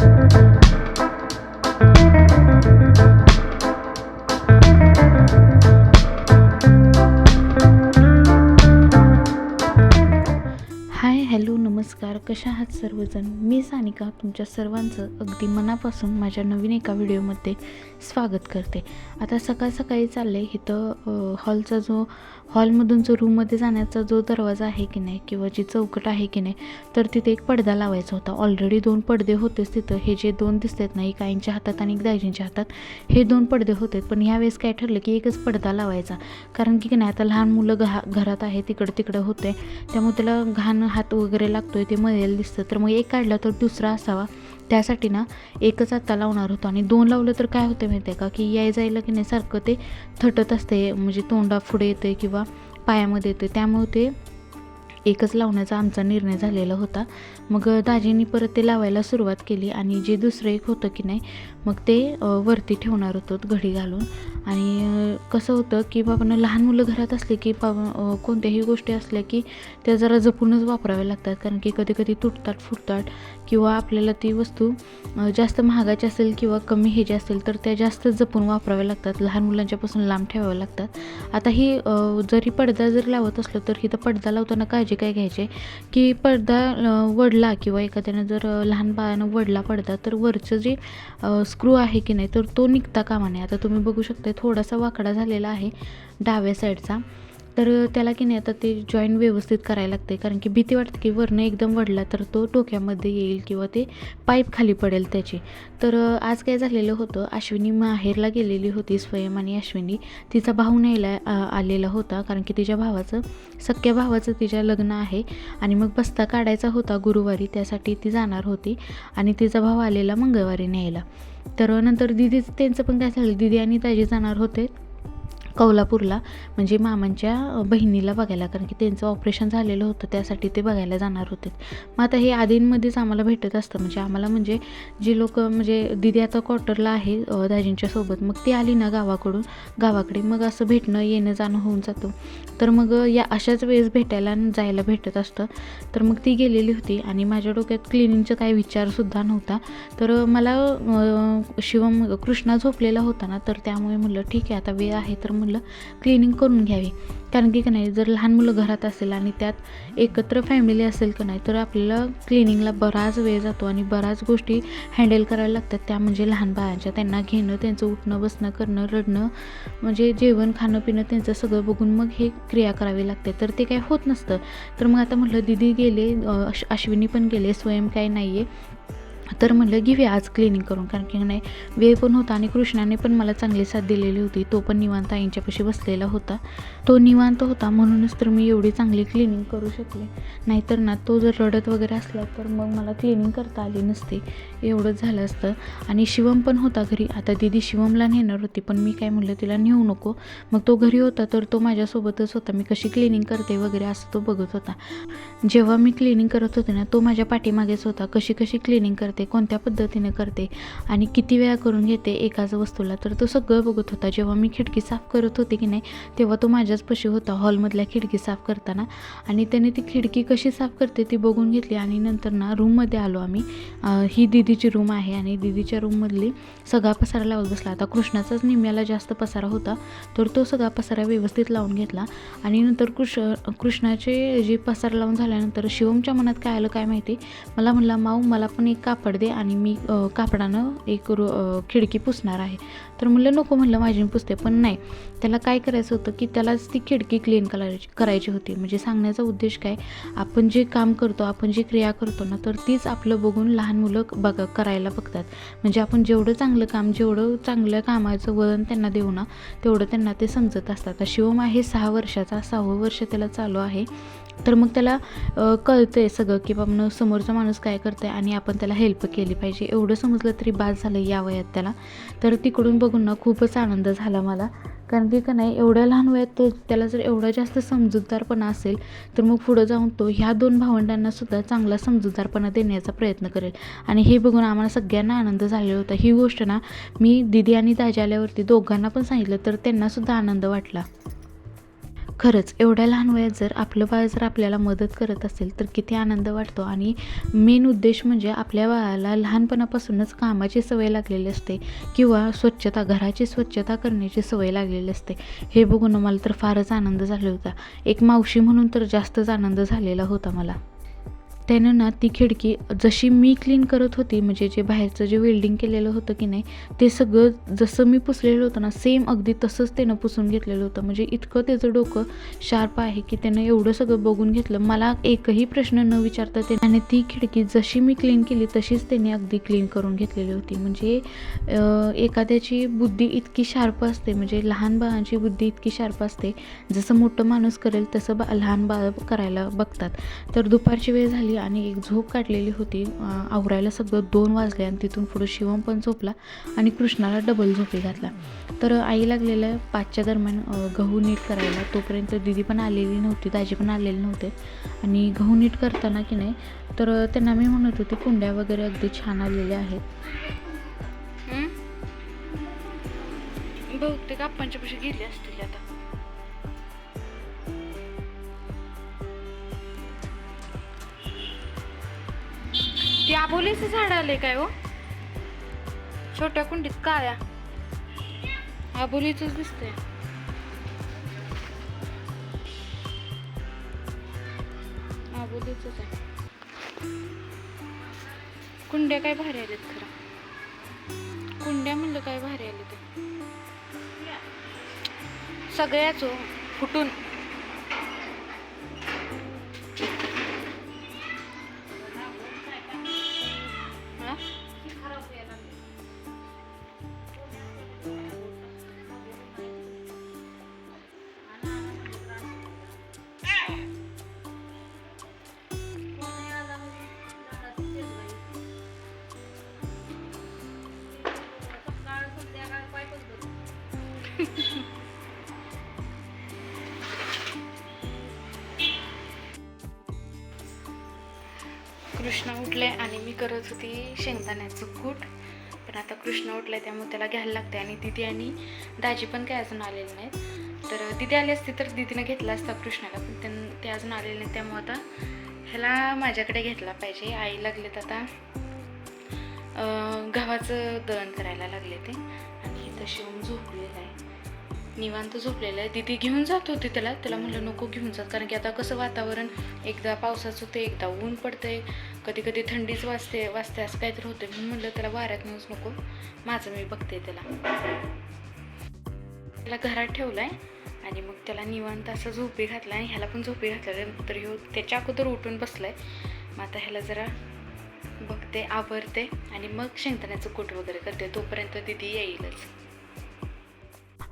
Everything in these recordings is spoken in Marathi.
thank you नमस्कार कशा आहात सर्वजण? मी सानिका तुमच्या सर्वांचं अगदी मनापासून माझ्या नवीन एका व्हिडिओमध्ये स्वागत करते. आता सकाळ सकाळी चाललं आहे इथं हॉलचा जो हॉलमधून जो रूममध्ये जाण्याचा जो दरवाजा आहे की नाही किंवा जी चौकट आहे की नाही तर तिथे एक पडदा लावायचा होता. ऑलरेडी दोन पडदे होतेच तिथं. हे जे दोन दिसत आहेत ना एक आईंच्या हातात आणि एक दाजींच्या हातात हे दोन पडदे होते पण ह्यावेळेस काय ठरलं की एकच पडदा लावायचा. कारण की नाही आता लहान मुलं घा घरात आहे तिकडं तिकडं होते त्यामुळे त्याला घाण हात वगैरे लागतोय. ते मळलेलं दिसतं. तर मग एक काढला तर दुसरा असावा. त्यासाठी ना एकच आत्ता लावणार होतो. आणि दोन लावलं तर काय होतं माहिती आहे का? की याय जायला की नाही सारखं ते थटत असते. म्हणजे तोंडा पुढे येते किंवा पायामध्ये येते त्यामुळे ते एकच लावण्याचा आमचा निर्णय झालेला होता. मग दाजींनी परत ते लावायला सुरुवात केली आणि जे दुसरं एक होतं की नाही मग ते वरती ठेवणार होतो घडी घालून. आणि कसं होतं की बाबांना लहान मुलं घरात असले की बाबा कोणत्याही गोष्टी असल्या की त्या जरा जपूनच वापराव्या लागतात. कारण की कधी कधी तुटतात फुटतात. किंवा आपल्याला ती वस्तू जास्त महागाची असेल किंवा कमी ह्याची असेल तर त्या जास्त जपून वापराव्या लागतात. लहान मुलांच्यापासून लांब ठेवाव्या लागतात. आता ही जरी पडदा जरी लावत असलो तर इथं पडदा लावताना काळजी काय घ्यायची? की पडदा वडला किंवा एखाद्यानं जर लहान बाळानं वडला पडदा तर वरचं जे स्क्रू आहे की नाही तर तो निघता कामा नाही आता तुम्ही बघू शकता थोडासा वाकडा झालेला आहे डाव्या साईडचा तर त्याला की नाही आता ते जॉईन व्यवस्थित करायला लागते कारण की भीती वाटते की वरनं एकदम वडला तर तो डोक्यामध्ये येईल किंवा ते पाईप खाली पडेल त्याची. तर आज काय झालेलं होतं अश्विनी माहेरला गेलेली होती स्वयं आणि अश्विनी. तिचा भाऊ न्यायला आलेला होता. कारण की तिच्या भावाचं सख्या भावाचं तिच्या लग्न आहे. आणि मग बस्ता काढायचा होता गुरुवारी त्यासाठी ती जाणार होती. आणि तिचा भाव आलेला मंगळवारी न्यायला. तर नंतर दिदीचं त्यांचं पण काय झालं दिदी आणि ताजी जाणार होते. कौलापूरला. म्हणजे मामांच्या बहिणीला बघायला. कारण की त्यांचं ऑपरेशन झालेलं होतं त्यासाठी ते बघायला जाणार होते. मग आता हे आधींमध्येच आम्हाला भेटत असतं. म्हणजे आम्हाला म्हणजे जी लोक म्हणजे दिदी आता क्वार्टरला आहे दाजींच्या सोबत. मग ती आली ना गावाकडून गावाकडे. मग असं भेटणं येणं जाणं होऊन जातं. तर मग या अशाच वेळेस भेटायला जायला भेटत असतं. तर मग ती गेलेली होती आणि माझ्या डोक्यात क्लिनिंगचा काही विचारसुद्धा नव्हता. तर मला शिवम कृष्णा झोपलेला होता ना तर त्यामुळे म्हटलं ठीक आहे आता वेळ आहे. तर म्हटलं क्लिनिंग करून घ्यावी. कारण की का नाही जर लहान मुलं घरात असेल आणि त्यात एकत्र फॅमिली असेल का नाही तर आपल्याला क्लिनिंगला बराच वेळ जातो आणि बऱ्याच गोष्टी हँडल करायला लागतात. त्या म्हणजे लहान बाळांच्या त्यांना घेणं त्यांचं उठणं बसणं करणं रडणं म्हणजे जेवण खाणं पिणं त्यांचं सगळं बघून मग हे क्रिया करावी लागते. तर ते काय होत नसतं. तर मग आता म्हटलं दिदी गेले अश अश्विनी पण गेले स्वयं काय नाही आहे तर म्हटलं घेऊया आज क्लिनिंग करून. कारण की नाही वेळ पण होता आणि कृष्णाने पण मला चांगली साथ दिलेली होती. तो पण निवांत आईंच्यापाशी बसलेला होता. तो निवांत होता म्हणूनच तर मी एवढी चांगली क्लिनिंग करू शकले. नाहीतर ना तो जर रडत वगैरे असला तर मग मला क्लिनिंग करता आली नसते. एवढंच झालं असतं. आणि शिवम पण होता घरी. आता दिदी शिवमला नेणार होती पण मी काय म्हटलं तिला नेऊ नको. मग तो घरी होता तर तो माझ्यासोबतच होता. मी कशी क्लिनिंग करते वगैरे असं तो बघत होता. जेव्हा मी क्लिनिंग करत होते ना तो माझ्या पाठीमागेच होता. कशी कशी क्लिनिंग करते कोणत्या पद्धतीने करते आणि किती वेळा करून घेते एकाच वस्तूला. तर तो सगळं बघत होता. जेव्हा मी खिडकी साफ करत होते की नाही तेव्हा तो माझ्याच पशी होता हॉलमधल्या खिडकी साफ करताना. आणि त्याने ती खिडकी कशी साफ करते ती बघून घेतली आणि नंतर ना रूममध्ये आलो आम्ही. ही दिदीची रूम आहे आणि दिदीच्या रूममधली सगळा पसारा लावत बसला. आता कृष्णाचाच निम्म्याला जास्त पसारा होता तर तो सगळा पसारा व्यवस्थित लावून घेतला. आणि नंतर कृष कृष्णाचे जे पसारा लावून झाल्यानंतर शिवमच्या मनात काय आलं काय माहिती? मला म्हणला माऊ मला पण एक कापड कापड दे आणि मी कापडानं एक रो खिडकी पुसणार आहे. तर म्हणलं नको म्हणलं माझी मी पुसते. पण नाही. त्याला काय करायचं होतं की त्यालाच ती खिडकी क्लीन करायची करायची होती. म्हणजे सांगण्याचा उद्देश काय? आपण जे काम करतो आपण जी क्रिया करतो ना तर तीच आपलं बघून लहान मुलं बघ करायला बघतात. म्हणजे आपण जेवढं चांगलं काम जेवढं चांगल्या कामाचं वळण त्यांना देऊ ना तेवढं त्यांना ते समजत असतात. अशी शिवम आहे सहा वर्षाचा सहावं वर्ष त्याला चालू आहे. तर मग त्याला कळतं कळतंय सगळं की बाबा समोरचा माणूस काय करतंय आणि आपण त्याला हेल्प केली पाहिजे. एवढं समजलं तरी बाद झालं या वयात त्याला. तर तिकडून बघून ना खूपच आनंद झाला मला. कारण की का नाही एवढ्या लहान वयात तो त्याला जर एवढा जास्त समजूतदारपणा असेल तर मग पुढं जाऊन तो ह्या दोन भावंडांना सुद्धा चांगला समजूतदारपणा देण्याचा प्रयत्न करेल. आणि हे बघून आम्हाला सगळ्यांना आनंद झालेला होता. ही गोष्ट ना मी दिदी आणि दाजी आल्यावरती दोघांना पण सांगितलं तर त्यांनासुद्धा आनंद वाटला. खरंच एवढ्या लहान वयात जर आपलं बाळ जर आपल्याला मदत करत असेल तर किती आनंद वाटतो. आणि मेन उद्देश म्हणजे आपल्या बाळाला लहानपणापासूनच कामाची सवय लागलेली असते किंवा स्वच्छता घराची स्वच्छता करण्याची सवय लागलेली असते. हे बघून मला तर फारच आनंद झाला होता. एक मावशी म्हणून तर जास्तच आनंद झालेला होता मला. त्यानं ना ती खिडकी जशी मी क्लीन करत होती म्हणजे जे बाहेरचं जे वेल्डिंग केलेलं होतं की नाही ते सगळं जसं मी पुसलेलं होतं ना सेम अगदी तसंच त्यानं पुसून घेतलेलं होतं. म्हणजे इतकं त्याचं डोकं शार्प आहे की त्यानं एवढं सगळं बघून घेतलं. मला एकही प्रश्न न विचारता ते आणि ती खिडकी जशी मी क्लीन केली तशीच त्याने अगदी क्लीन करून घेतलेली होती. म्हणजे एखाद्याची बुद्धी इतकी शार्प असते म्हणजे लहान बाळांची बुद्धी इतकी शार्प असते जसं मोठं माणूस करेल तसं बा लहान बाळ करायला बघतात. तर दुपारची वेळ झाली आणि एक झोप काढलेली होती. आवरायला सगळं दोन वाजले आणि तिथून पुढं शिवम पण झोपला आणि कृष्णाला डबल झोपी घातला. तर आई लागलेलं पाचच्या दरम्यान गहू नीट करायला. तोपर्यंत दिदी पण आलेली नव्हती दाजी पण आलेले नव्हते. आणि गहू नीट करताना की नाही तर त्यांना मी म्हणत होते कुंड्या वगैरे अगदी छान आलेल्या आहेत. बहुतेक आपणच्या पैसे गेले असतील आता. ते आबोलीचं झाड आले काय हो? छोट्या कुंडीत काळ्या. आबोलीच दिसतंय. आबोलीच आहे. कुंड्या काय भारी आल्यात खरं. कुंड्या म्हणलं काय भारी आले ते सगळ्याच हो फुटून. कृष्ण उठले आणि मी करत होती शेंगदाण्याचं कूट. पण आता कृष्ण उठले त्यामुळे त्याला घ्यायला लागते आणि दिदी आणि दाजी पण काही अजून आलेले नाहीत. तर दिदी आली असती तर दिदीनं घेतला असता कृष्णाला पण त्यां ते अजून आलेले नाहीत. त्यामुळे आता ह्याला माझ्याकडे घेतला पाहिजे. आई लागलेत आता गव्हाचं दळण करायला लागले ते. आणि तशी होऊन झोपलेलं आहे. निवांत झोपलेलं आहे. दिदी घेऊन जात होती त्याला. त्याला म्हणलं नको घेऊन जात. कारण की आता कसं वातावरण एकदा पावसाचं होतं एकदा ऊन पडतंय. कधी कधी थंडीच वाजते वाजते असं काहीतरी होतं म्हणून म्हणलं त्याला वाऱ्यात नेऊच नको. माझं मी बघते त्याला. त्याला घरात ठेवलं आहे आणि मग त्याला निवांत असं झोपी घातला आणि ह्याला पण झोपी घातला तर ह्यो त्याच्या अगोदर उठून बसलाय. मग आता ह्याला जरा बघते आवरते आणि मग शेंगदाण्याचं कूट वगैरे करते. तोपर्यंत दिदी येईलच.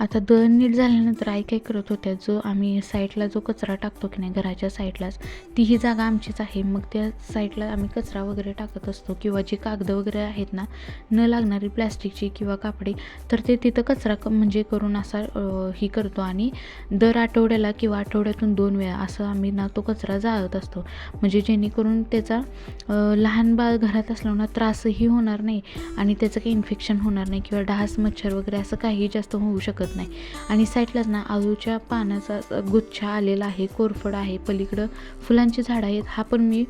आता दळण नीट झाल्यानंतर आई काय करत होत्या जो आम्ही साईडला जो कचरा टाकतो की नाही घराच्या साईडलाच ती ही जागा आमचीच आहे. मग त्या साईडला आम्ही कचरा वगैरे टाकत असतो किंवा जी कागदं वगैरे आहेत ना न लागणारी प्लॅस्टिकची किंवा कापडी तर ते तिथं कचरा क- म्हणजे करून असा ही करतो. आणि दर आठवड्याला किंवा आठवड्यातून दोन वेळा असं आम्ही ना तो कचरा जाळत असतो. म्हणजे जेणेकरून त्याचा लहान बाळ घरात असल्यानं त्रासही होणार नाही आणि त्याचं काही इन्फेक्शन होणार नाही किंवा डास मच्छर वगैरे असं काही जास्त होऊ शकत नाही. आणि साईडलाच ना आजूच्या पानाचा गुच्छा आलेला आहे कोरफड आहे. पलीकडं फुलांची झाडं आहेत. हा पण मी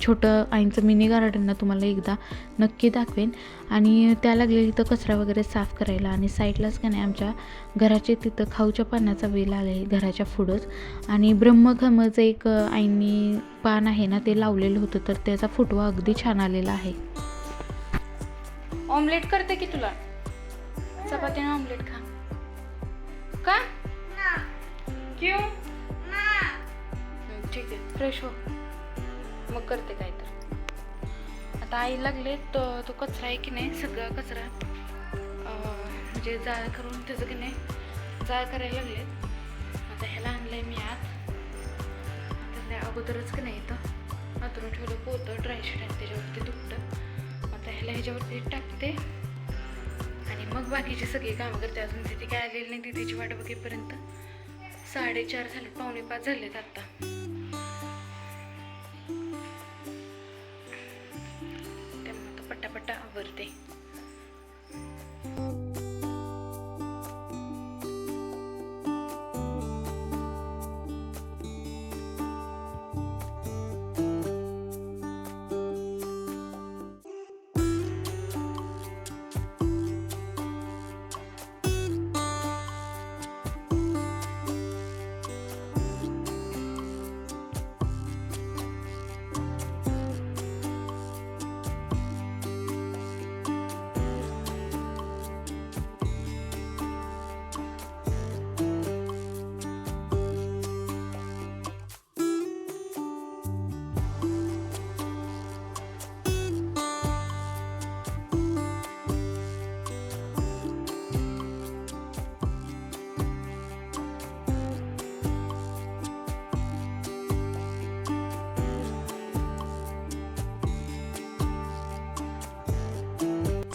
छोटं आईंचं मिनी गार्डनला तुम्हाला एकदा नक्की दाखवेन. आणि त्या लागलेली तिथं कचरा वगैरे साफ करायला आणि साईडलाच का नाही आमच्या घराचे तिथं खाऊच्या पानाचा वेल आला आहे घराच्या पुढंच. आणि ब्रह्मखमचं एक आईंनी पान आहे ना ते लावलेलं होतं तर त्याचा फुटवा अगदी छान आलेला आहे. ऑमलेट करते की तुला? चपातीने ऑमलेट खा. का? क्यों? ठीक आहे. फ्रेश हो. मग करते काय तर. आता आई लागले तो तो कचरा आहे की नाही सगळा कचरा. म्हणजे जाळ करून त्याचं की नाही जाळ करायला लागले. आता ह्याला आणलंय मी आत. आता त्या अगोदरच की नाही इथं. आतून ठेवलं पोतं ड्रायशीट आहे त्याच्यावरती दुपटं. आता ह्याला ह्याच्यावरती टाकते. आणि बाकीची सगळी कामं करते अजून तिथे काय आलेली नाही तिथेची वाट बघेपर्यंत साडेचार झाले पावणे पाच झालेत आत्ता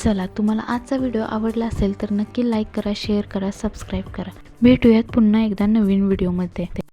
चला तुम्हाला आजचा व्हिडिओ आवडला असेल तर नक्की लाईक करा शेअर करा सबस्क्राईब करा. भेटूयात पुन्हा एकदा नवीन व्हिडिओमध्ये